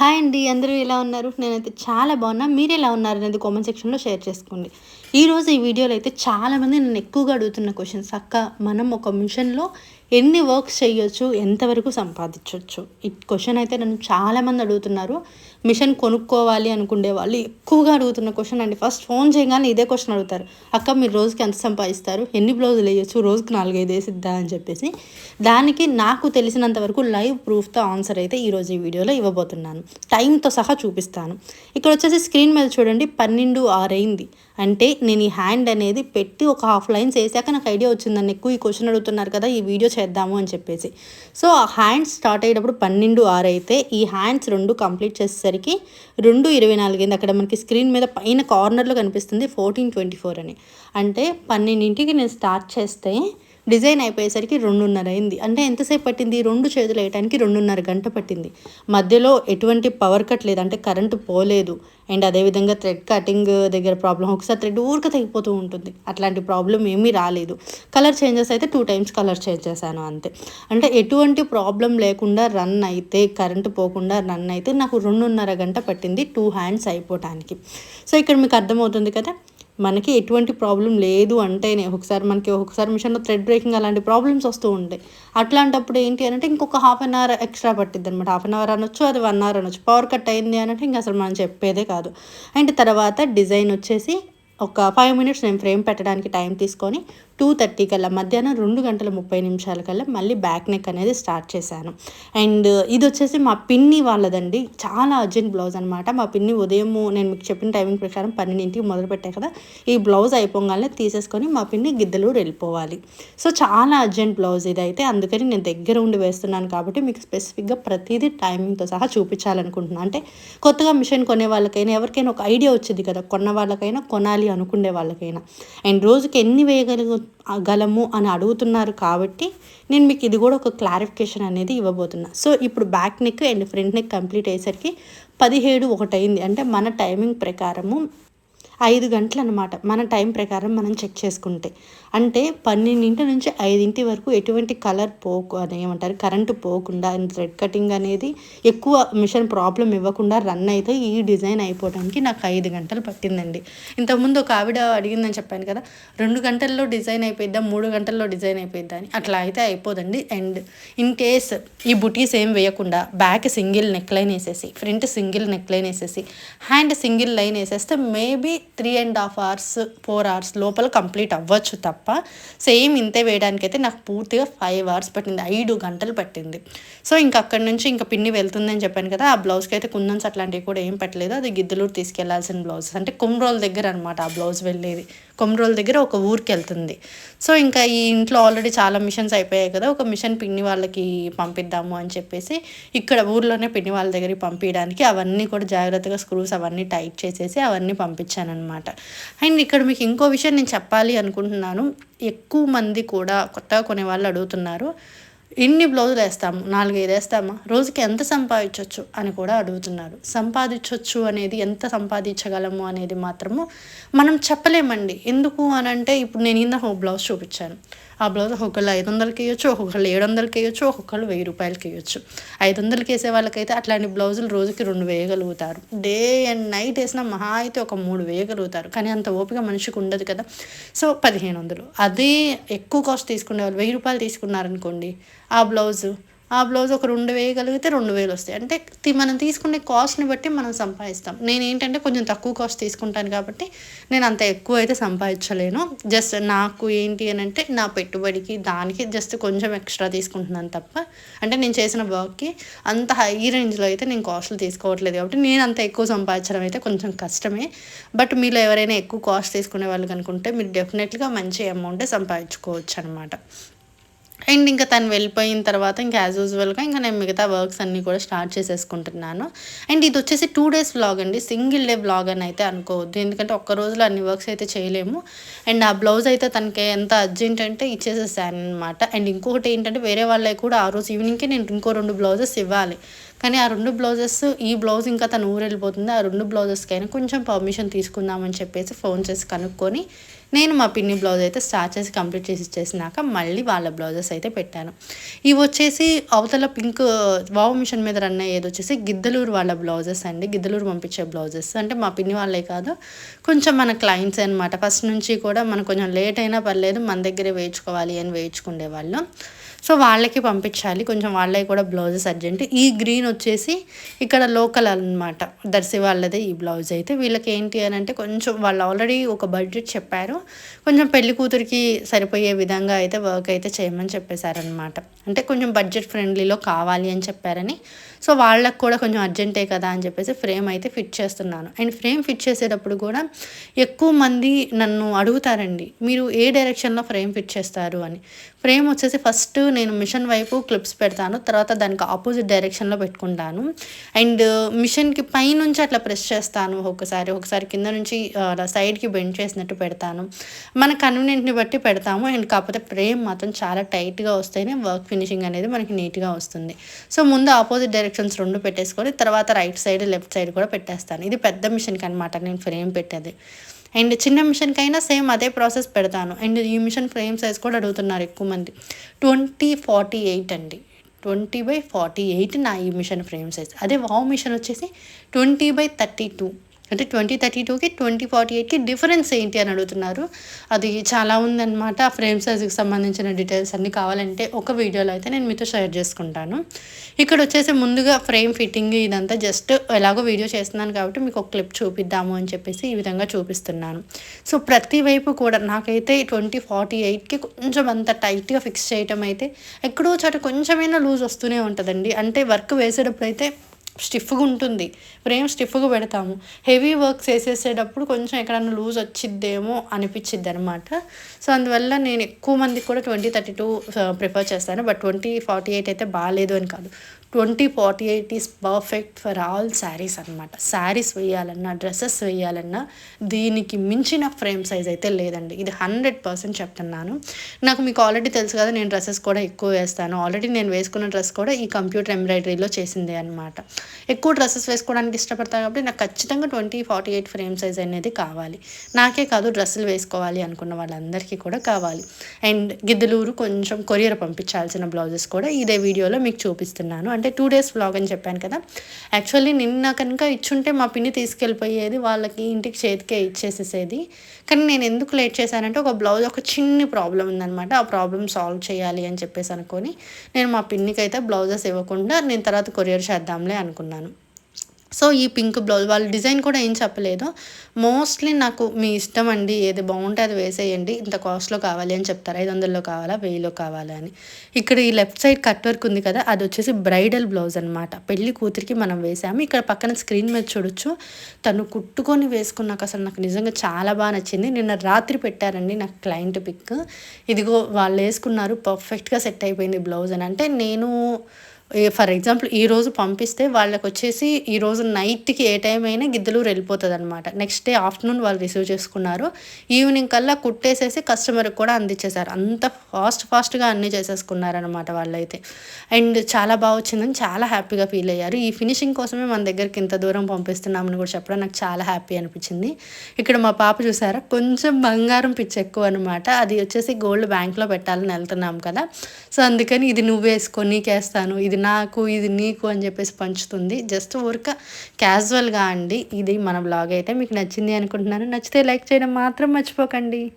Hi అండి అందరూ ఎలా ఉన్నారు? నేనైతే చాలా బాగున్నా. మీరు ఎలా ఉన్నారు అనేది కామెంట్ సెక్షన్లో షేర్ చేసుకోండి. ఈరోజు ఈ వీడియోలో అయితే చాలామంది నన్ను ఎక్కువగా అడుగుతున్న క్వశ్చన్స్ అక్క మనం ఒక మిషన్లో ఎన్ని వర్క్స్ చేయొచ్చు ఎంతవరకు సంపాదించవచ్చు ఈ క్వశ్చన్ అయితే నన్ను చాలామంది అడుగుతున్నారు. మిషన్ కొనుక్కోవాలి అనుకునే వాళ్ళు ఎక్కువగా అడుగుతున్న క్వశ్చన్ అండి. ఫస్ట్ ఫోన్ చేయగానే ఇదే క్వశ్చన్ అడుగుతారు. అక్క మీరు రోజుకి ఎంత సంపాదిస్తారు? ఎన్ని బ్లౌజులు వేయచ్చు? రోజుకి నాలుగైదు వేసిద్దా? అని చెప్పేసి దానికి నాకు తెలిసినంత వరకు లైవ్ ప్రూఫ్తో ఆన్సర్ అయితే ఈరోజు ఈ వీడియోలో ఇవ్వబోతున్నాను. టైంతో సహా చూపిస్తాను. ఇక్కడ వచ్చేసి స్క్రీన్ మీద చూడండి పన్నెండు ఆరు అయింది అంటే నేను ఈ హ్యాండ్ అనేది పెట్టి ఒక హాఫ్ లైన్స్ వేసాక నాకు ఐడియా వచ్చిందని ఎక్కువ ఈ క్వశ్చన్ అడుగుతున్నారు కదా ఈ వీడియో చేద్దాము అని చెప్పేసి. సో ఆ హ్యాండ్స్ స్టార్ట్ అయ్యేటప్పుడు పన్నెండు ఆరు అయితే ఈ హ్యాండ్స్ రెండు కంప్లీట్ చేసేసరికి రెండు ఇరవై నాలుగు అక్కడ మనకి స్క్రీన్ మీద పైన కార్నర్లో కనిపిస్తుంది ఫోర్టీన్ ట్వంటీ ఫోర్ అని. అంటే పన్నెండింటికి నేను స్టార్ట్ చేస్తే డిజైన్ అయిపోయేసరికి రెండున్నర అయింది. అంటే ఎంతసేపు పట్టింది? రెండు చేతులు వేయడానికి రెండున్నర గంట పట్టింది. మధ్యలో ఎటువంటి పవర్ కట్ లేదు. అంటే కరెంటు పోలేదు. అండ్ అదేవిధంగా థ్రెడ్ కటింగ్ దగ్గర ప్రాబ్లం ఒకసారి థ్రెడ్ ఊరిక తగ్గిపోతూ ఉంటుంది. అట్లాంటి ప్రాబ్లం ఏమీ రాలేదు. కలర్ చేంజెస్ అయితే టూ టైమ్స్ కలర్ చేంజ్ చేశాను అంతే. అంటే ఎటువంటి ప్రాబ్లం లేకుండా రన్ అయితే కరెంటు పోకుండా రన్ అయితే నాకు రెండున్నర గంట పట్టింది టూ హ్యాండ్స్ అయిపోవటానికి. సో ఇక్కడ మీకు అర్థమవుతుంది కదా? మనకి ఎటువంటి ప్రాబ్లం లేదు అంటేనే. ఒకసారి మనకి ఒకసారి మిషన్లో థ్రెడ్ బ్రేకింగ్ అలాంటి ప్రాబ్లమ్స్ వస్తూ ఉంటాయి. అట్లాంటప్పుడు ఏంటి అంటే ఇంకొక హాఫ్ అన్ అవర్ ఎక్స్ట్రా పట్టిద్ది అనమాట హాఫ్ అన్ అవర్ అనొచ్చు అది వన్ అవర్ అనొచ్చు. పవర్ కట్ అయింది అంటే ఇంకా అసలు మనం చెప్పేదే కాదు. అండ్ తర్వాత డిజైన్ వచ్చేసి ఒక ఫైవ్ మినిట్స్ నేను ఫ్రేమ్ పెట్టడానికి టైం తీసుకొని టూ థర్టీ కల్లా మధ్యాహ్నం రెండు గంటల ముప్పై నిమిషాల కల్లా మళ్ళీ బ్యాక్ నెక్ అనేది స్టార్ట్ చేశాను. అండ్ ఇది వచ్చేసి మా పిన్ని వాళ్ళదండి. చాలా అర్జెంట్ బ్లౌజ్ అనమాట మా పిన్ని ఉదయం నేను మీకు చెప్పిన టైమింగ్ ప్రకారం పన్నెండింటికి మొదలుపెట్టాయి కదా. ఈ బ్లౌజ్ అయిపోగానే తీసేసుకొని మా పిన్ని గిద్దలు వెళ్ళిపోవాలి. సో చాలా అర్జెంట్ బ్లౌజ్ ఇది అయితే అందుకని నేను దగ్గర ఉండి వేస్తున్నాను కాబట్టి మీకు స్పెసిఫిక్గా ప్రతిదీ టైమింగ్తో సహా చూపించాలనుకుంటున్నాను అంటే కొత్తగా మిషన్ కొనే వాళ్ళకైనా ఎవరికైనా ఒక ఐడియా వచ్చింది కదా కొన్న వాళ్ళకైనా కొనాలి అనుకునే వాళ్ళకైనా. అండ్ రోజుకి ఎన్ని వేయగలుగు గలము అని అడుగుతున్నారు కాబట్టి నేను మీకు ఇది కూడా ఒక క్లారిఫికేషన్ అనేది ఇవ్వబోతున్నా. సో ఇప్పుడు back neck and front neck complete అయ్యేసరికి పదిహేడు ఒకటి అయింది అంటే మన టైమింగ్ ప్రకారము ఐదు గంటలు అనమాట మన టైం ప్రకారం మనం చెక్ చేసుకుంటే. అంటే పన్నెండింటి నుంచి ఐదింటి వరకు ఎటువంటి కలర్ పోకు అని ఏమంటారు కరెంటు పోకుండా థ్రెడ్ కటింగ్ అనేది ఎక్కువ మిషన్ ప్రాబ్లం ఇవ్వకుండా రన్ అయితే ఈ డిజైన్ అయిపోవడానికి నాకు ఐదు గంటలు పట్టిందండి. ఇంతకుముందు ఒక ఆవిడ అడిగిందని చెప్పాను కదా రెండు గంటల్లో డిజైన్ అయిపోయిద్దా మూడు గంటల్లో డిజైన్ అయిపోయిద్దా అని. అట్లా అయితే అయిపోదండి అండ్ ఇన్ కేస్ ఈ బుటీస్ ఏం వేయకుండా బ్యాక్ సింగిల్ నెక్ లైన్ వేసేసి ఫ్రంట్ సింగిల్ నెక్ లైన్ వేసేసి హ్యాండ్ సింగిల్ లైన్ వేసేస్తే maybe three and half hours four hours లోపల కంప్లీట్ అవ్వచ్చు తప్ప సేమ్ ఇంతే వేయడానికి అయితే నాకు పూర్తిగా ఫైవ్ అవర్స్ పట్టింది ఐదు గంటలు పట్టింది. సో ఇంకా అక్కడి నుంచి ఇంకా పిన్ని వెళ్తుందని చెప్పాను కదా ఆ బ్లౌజ్కి అయితే కుందన్స్ అట్లాంటివి కూడా ఏం పెట్టలేదు అది గిద్దలూరు తీసుకెళ్ళాల్సిన బ్లౌజ్ అంటే కుమ్రోల్ దగ్గర అనమాట ఆ బ్లౌజ్ వెళ్ళేది. కుమ్రోల్ దగ్గర ఒక ఊరికి వెళ్తుంది. సో ఇంకా ఈ ఇంట్లో ఆల్రెడీ చాలా మిషన్స్ అయిపోయాయి కదా ఒక మిషన్ పిన్ని వాళ్ళకి పంపిద్దాము అని చెప్పేసి ఇక్కడ ఊర్లోనే పిన్ని వాళ్ళ దగ్గరికి పంపించడానికి అవన్నీ కూడా జాగ్రత్తగా స్క్రూస్ అవన్నీ టైట్ చేసేసి అవన్నీ పంపించాను అనమాట అండ్ ఇక్కడ మీకు ఇంకో విషయం నేను చెప్పాలి అనుకుంటున్నాను. ఎక్కువ మంది కూడా కొత్తగా కొనే వాళ్ళు అడుగుతున్నారు ఎన్ని బ్లౌజులు వేస్తాము? నాలుగైదు వేస్తామా? రోజుకి ఎంత సంపాదించవచ్చు అని కూడా అడుగుతున్నారు. సంపాదించవచ్చు అనేది ఎంత సంపాదించగలము అనేది మాత్రము మనం చెప్పలేమండి. ఎందుకు అని అంటే ఇప్పుడు నేను ఇంత బ్లౌజ్ చూపించాను. ఆ బ్లౌజ్ ఒక్కొక్కళ్ళు ఐదు వందలకి వేయొచ్చు ఒక్కొక్కళ్ళు ఏడు వందలకి వేయొచ్చు ఒక్కొక్కరు వెయ్యి రూపాయలకి వేయొచ్చు ఐదు వందలకి వేసే వాళ్ళకైతే అట్లాంటి బ్లౌజులు రోజుకి రెండు వేయగలుగుతారు. డే అండ్ నైట్ వేసిన మహా అయితే ఒక మూడు వేయగలుగుతారు. కానీ అంత ఓపిక మనిషికి ఉండదు కదా. సో పదిహేను వందలు అదే ఎక్కువ కాస్ట్ తీసుకునే వాళ్ళు వెయ్యి రూపాయలు తీసుకున్నారనుకోండి ఆ బ్లౌజు ఆ బ్లౌజ్ ఒక రెండు వేయగలిగితే రెండు వేలు వస్తాయి. అంటే మనం తీసుకునే కాస్ట్ని బట్టి మనం సంపాదిస్తాం. నేను ఏంటంటే కొంచెం తక్కువ కాస్ట్ తీసుకుంటాను కాబట్టి నేను అంత ఎక్కువ అయితే సంపాదించలేను. జస్ట్ నాకు ఏంటి అని అంటే నా పెట్టుబడికి దానికి జస్ట్ కొంచెం ఎక్స్ట్రా తీసుకుంటున్నాను తప్ప. అంటే నేను చేసిన వర్క్కి అంత హై రేంజ్లో అయితే నేను కాస్ట్లు తీసుకోవట్లేదు కాబట్టి నేను అంత ఎక్కువ సంపాదించడం అయితే కొంచెం కష్టమే. బట్ మీరు ఎవరైనా ఎక్కువ కాస్ట్ తీసుకునే వాళ్ళు కనుకుంటే మీరు డెఫినెట్గా మంచి అమౌంటే సంపాదించుకోవచ్చు అనమాట అండ్ ఇంకా తను వెళ్ళిపోయిన తర్వాత ఇంకా యాజ్ యూజువల్గా ఇంకా నేను మిగతా వర్క్స్ అన్నీ కూడా స్టార్ట్ చేసేసుకుంటున్నాను. అండ్ ఇది వచ్చేసి టూ డేస్ వ్లాగ్ అండి. సింగిల్ డే వ్లాగ్ అని అయితే అనుకోవద్దు. ఎందుకంటే ఒక్క రోజులో అన్ని వర్క్స్ అయితే చేయలేము. అండ్ ఆ బ్లౌజ్ అయితే తనకి ఎంత అర్జెంట్ అంటే ఇచ్చేసేసాను అనమాట అండ్ ఇంకొకటి ఏంటంటే వేరే వాళ్ళకి కూడా ఆ రోజు ఈవినింగ్కి నేను ఇంకో రెండు బ్లౌజెస్ ఇవ్వాలి. కానీ ఆ రెండు బ్లౌజెస్ ఈ బ్లౌజ్ ఇంకా తను ఊరు వెళ్ళిపోతుంది ఆ రెండు బ్లౌజెస్కి అయినా కొంచెం పర్మిషన్ తీసుకుందామని చెప్పేసి ఫోన్ చేసి కనుక్కొని నేను మా పిన్ని బ్లౌజ్ అయితే స్టార్ట్ చేసి కంప్లీట్ చేసి ఇచ్చేసినాక మళ్ళీ వాళ్ళ బ్లౌజెస్ అయితే పెట్టాను. ఇవి వచ్చేసి అవతల పింక్ వావ్ మిషన్ మీద రన్ అయ్యేది వచ్చేసి గిద్దలూరు వాళ్ళ బ్లౌజెస్ అండి. గిద్దలూరు పంపించే బ్లౌజెస్. అంటే మా పిన్ని వాళ్ళే కాదు కొంచెం మన క్లయింట్స్ అనమాట ఫస్ట్ నుంచి కూడా మనం కొంచెం లేట్ అయినా పర్లేదు మన దగ్గరే వేయించుకోవాలి అని వేయించుకునే వాళ్ళు. సో వాళ్ళకి పంపించాలి. కొంచెం వాళ్ళకి కూడా బ్లౌజెస్ అర్జెంట్. ఈ గ్రీన్ వచ్చేసి ఇక్కడ లోకల్ అనమాట దర్శి వాళ్ళదే ఈ బ్లౌజ్ అయితే. వీళ్ళకి ఏంటి అని అంటే కొంచెం వాళ్ళు ఆల్రెడీ ఒక బడ్జెట్ చెప్పారు. కొంచెం పెళ్ళి కూతురికి సరిపోయే విధంగా అయితే వర్క్ అయితే చేయమని చెప్పేశారనమాట అంటే కొంచెం బడ్జెట్ ఫ్రెండ్లీలో కావాలి అని చెప్పారని. సో వాళ్ళకు కూడా కొంచెం అర్జెంటే కదా అని చెప్పేసి ఫ్రేమ్ అయితే ఫిట్ చేస్తున్నాను. అండ్ ఫ్రేమ్ ఫిట్ చేసేటప్పుడు కూడా ఎక్కువ మంది నన్ను అడుగుతారండి మీరు ఏ డైరెక్షన్లో ఫ్రేమ్ ఫిట్ చేస్తారు? అని. ఫ్రేమ్ వచ్చేసి ఫస్ట్ నేను మిషన్ వైపు క్లిప్స్ పెడతాను తర్వాత దానికి ఆపోజిట్ డైరెక్షన్లో పెట్టుకుంటాను. అండ్ మిషన్కి పైనుంచి అట్లా ప్రెస్ చేస్తాను ఒకసారి ఒకసారి కింద నుంచి అలా సైడ్కి బెండ్ చేసినట్టు పెడతాను. మన కన్వీనియంట్ని బట్టి పెడతాము అండ్ కాకపోతే ఫ్రేమ్ మాత్రం చాలా టైట్గా వస్తేనే వర్క్ ఫినిషింగ్ అనేది మనకి నీట్గా వస్తుంది. సో ముందు ఆపోజిట్ డైరెక్షన్స్ రెండు పెట్టేసుకొని తర్వాత రైట్ సైడ్ లెఫ్ట్ సైడ్ కూడా పెట్టేస్తాను. ఇది పెద్ద మిషన్కి అనమాట నేను ఫ్రేమ్ పెట్టేది. అండ్ చిన్న మిషన్కి అయినా సేమ్ అదే ప్రాసెస్ పెడతాను. అండ్ ఈ మిషన్ ఫ్రేమ్ సైజ్ కూడా అడుగుతున్నారు ఎక్కువ మంది. ట్వంటీ ఫార్టీ ఎయిట్ అండి. ట్వంటీ బై ఫార్టీ ఎయిట్ నా ఈ మిషన్ ఫ్రేమ్ సైజ్. అదే వావ్ మిషన్ వచ్చేసి ట్వంటీ బై థర్టీ టూ. అంటే ట్వంటీ థర్టీ టూకి ట్వంటీ ఫార్టీ ఎయిట్కి డిఫరెన్స్ ఏంటి అని అడుగుతున్నారు. అది చాలా ఉందన్నమాట. ఆ ఫ్రేమ్ సైజ్కి సంబంధించిన డీటెయిల్స్ అన్నీ కావాలంటే ఒక వీడియోలో అయితే నేను మీతో షేర్ చేసుకుంటాను. ఇక్కడ వచ్చేసి ముందుగా ఫ్రేమ్ ఫిట్టింగ్ ఇదంతా జస్ట్ ఎలాగో వీడియో చేస్తున్నాను కాబట్టి మీకు ఒక క్లిప్ చూపిద్దాము అని చెప్పేసి ఈ విధంగా చూపిస్తున్నాను. సో ప్రతి వైపు కూడా నాకైతే ట్వంటీ ఫార్టీ ఎయిట్కి కొంచెం అంత టైట్గా ఫిక్స్ చేయటం అయితే ఎక్కడో చోట కొంచెమైనా లూజ్ వస్తూనే ఉంటుందండి. అంటే వర్క్ వేసేటప్పుడు అయితే స్టిఫ్గా ఉంటుంది. ఫ్రేమ్ స్టిఫ్గా పెడతాము. హెవీ వర్క్స్ చేసేసేటప్పుడు కొంచెం ఎక్కడన్నా లూజ్ వచ్చిద్దేమో అనిపించిద్ది అనమాట సో అందువల్ల నేను ఎక్కువ మందికి కూడా ట్వంటీ థర్టీ టూ ప్రిఫర్ చేస్తాను. బట్ ట్వంటీ ఫార్టీ ఎయిట్ అయితే బాగాలేదు అని కాదు. Twenty forty eight is perfect for all saris అనమాట శారీస్ వేయాలన్నా డ్రెస్సెస్ వేయాలన్నా దీనికి మించిన ఫ్రేమ్ సైజ్ అయితే లేదండి. ఇది హండ్రెడ్ పర్సెంట్ చెప్తున్నాను. నాకు మీకు ఆల్రెడీ తెలుసు కదా నేను డ్రెస్సెస్ కూడా ఎక్కువ వేస్తాను. ఆల్రెడీ నేను వేసుకున్న డ్రెస్ కూడా ఈ కంప్యూటర్ ఎంబ్రాయిడరీలో చేసిందే అనమాట ఎక్కువ డ్రెస్సెస్ వేసుకోవడానికి ఇష్టపడతాను కాబట్టి నాకు ఖచ్చితంగా twenty forty eight frame size అనేది కావాలి. నాకే కాదు డ్రెస్సులు వేసుకోవాలి అనుకున్న వాళ్ళందరికీ కూడా కావాలి. అండ్ గిద్దలూరు కొంచెం కొరియర్ పంపించాల్సిన బ్లౌజెస్ కూడా ఇదే వీడియోలో మీకు చూపిస్తున్నాను. అంటే టూ డేస్ బ్లాగ్ అని చెప్పాను కదా. యాక్చువల్లీ నిన్న కనుక ఇచ్చుంటే మా పిన్ని తీసుకెళ్ళిపోయేది వాళ్ళకి ఇంటికి చేతికే ఇచ్చేసేసేది. కానీ నేను ఎందుకు లేట్ చేశానంటే ఒక బ్లౌజ్ ఒక చిన్ని ప్రాబ్లం ఉందనమాట ఆ ప్రాబ్లం సాల్వ్ చేయాలి అని చెప్పేసి అనుకొని నేను మా పిన్నికి అయితే బ్లౌజెస్ ఇవ్వకుండా నేను తర్వాత కొరియర్ చేద్దాంలే అనుకున్నాను సో ఈ పింక్ బ్లౌజ్ వాళ్ళ డిజైన్ కూడా ఏం చెప్పలేదు. మోస్ట్లీ నాకు మీ ఇష్టం అండి ఏది బాగుంటే అది వేసేయండి ఇంత కాస్ట్లో కావాలి అని చెప్తారు. ఐదు వందల్లో కావాలా వెయ్యిలో కావాలా అని. ఇక్కడ ఈ లెఫ్ట్ సైడ్ కట్ వర్క్ ఉంది కదా అది వచ్చేసి బ్రైడల్ బ్లౌజ్ అనమాట పెళ్ళి కూతురికి మనం వేసాము. ఇక్కడ పక్కన స్క్రీన్ మీద చూడొచ్చు. తను కుట్టుకొని వేసుకున్నాక అసలు నాకు నిజంగా చాలా బాగా నచ్చింది. నిన్న రాత్రి పెట్టారండి నాకు క్లయింట్ పిక్. ఇదిగో వాళ్ళు వేసుకున్నారు పర్ఫెక్ట్గా సెట్ అయిపోయింది బ్లౌజ్ అని. అంటే నేను ఫర్ ఎగ్జాంపుల్ ఈరోజు పంపిస్తే వాళ్ళకి వచ్చేసి ఈరోజు నైట్కి ఏ టైం అయినా గిద్దలూరు వెళ్ళిపోతుంది అనమాట నెక్స్ట్ డే ఆఫ్టర్నూన్ వాళ్ళు రిసీవ్ చేసుకున్నారు. ఈవినింగ్ కల్లా కుట్టేసేసి కస్టమర్కి కూడా అందించేశారు అంత ఫాస్ట్ ఫాస్ట్గా అన్నీ చేసేసుకున్నారనమాట వాళ్ళైతే. అండ్ చాలా బాగా వచ్చిందని చాలా హ్యాపీగా ఫీల్ అయ్యారు. ఈ ఫినిషింగ్ కోసమే మన దగ్గరికి ఇంత దూరం పంపిస్తున్నామని కూడా చెప్పడం నాకు చాలా హ్యాపీ అనిపించింది. ఇక్కడ మా పాప చూసారా? కొంచెం బంగారం పిచ్చి ఎక్కువ అనమాట అది వచ్చేసి గోల్డ్ బ్యాంక్లో పెట్టాలని వెళ్తున్నాం కదా. సో అందుకని ఇది నువ్వు వేసుకో నీకేస్తాను. ఇది నాకు ఇది నీకు అని చెప్పేసి పంచుతుంది. జస్ట్ ఊరిక క్యాజువల్గా అండి. ఇది మన బ్లాగ్ అయితే మీకు నచ్చింది అనుకుంటున్నాను. నచ్చితే లైక్ చేయడం మాత్రం మర్చిపోకండి.